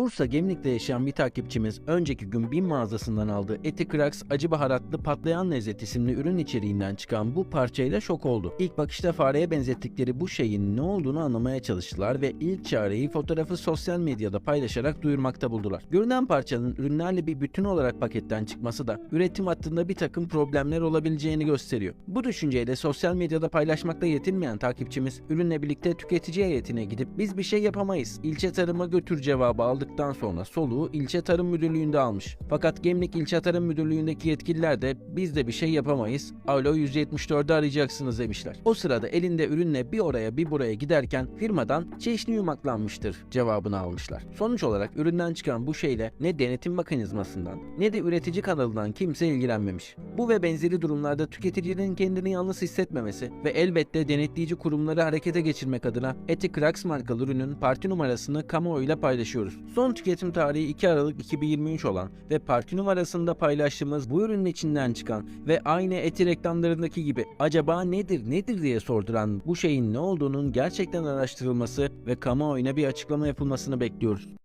Bursa Gemlik'te yaşayan bir takipçimiz önceki gün BİM mağazasından aldığı Eti Cracks acı baharatlı patlayan lezzet isimli ürün içeriğinden çıkan bu parçayla şok oldu. İlk bakışta fareye benzettikleri bu şeyin ne olduğunu anlamaya çalıştılar ve ilk çareyi fotoğrafı sosyal medyada paylaşarak duyurmakta buldular. Görünen parçanın ürünlerle bir bütün olarak paketten çıkması da üretim hattında bir takım problemler olabileceğini gösteriyor. Bu düşünceyle sosyal medyada paylaşmakta yetinmeyen takipçimiz ürünle birlikte tüketici heyetine gidip biz bir şey yapamayız, ilçe tarıma götür cevabı aldıktan sonra soluğu ilçe tarım müdürlüğünde almış. Fakat Gemlik ilçe tarım müdürlüğündeki yetkililer de biz de bir şey yapamayız, alo 174'ü arayacaksınız demişler. O sırada elinde ürünle bir oraya bir buraya giderken firmadan çeşni yumaklanmıştır cevabını almışlar. Sonuç olarak üründen çıkan bu şeyle ne denetim mekanizmasından ne de üretici kanalından kimse ilgilenmemiş. Bu ve benzeri durumlarda tüketicinin kendini yalnız hissetmemesi ve elbette denetleyici kurumları harekete geçirmek adına Eti Cracks markalı ürünün parti numarasını kamuoyuyla paylaşıyoruz. Son tüketim tarihi 2 Aralık 2023 olan ve parti numarasında paylaştığımız bu ürünün içinden çıkan ve aynı Eti reklamlarındaki gibi acaba nedir nedir diye sorduran bu şeyin ne olduğunun gerçekten araştırılması ve kamuoyuna bir açıklama yapılmasını bekliyoruz.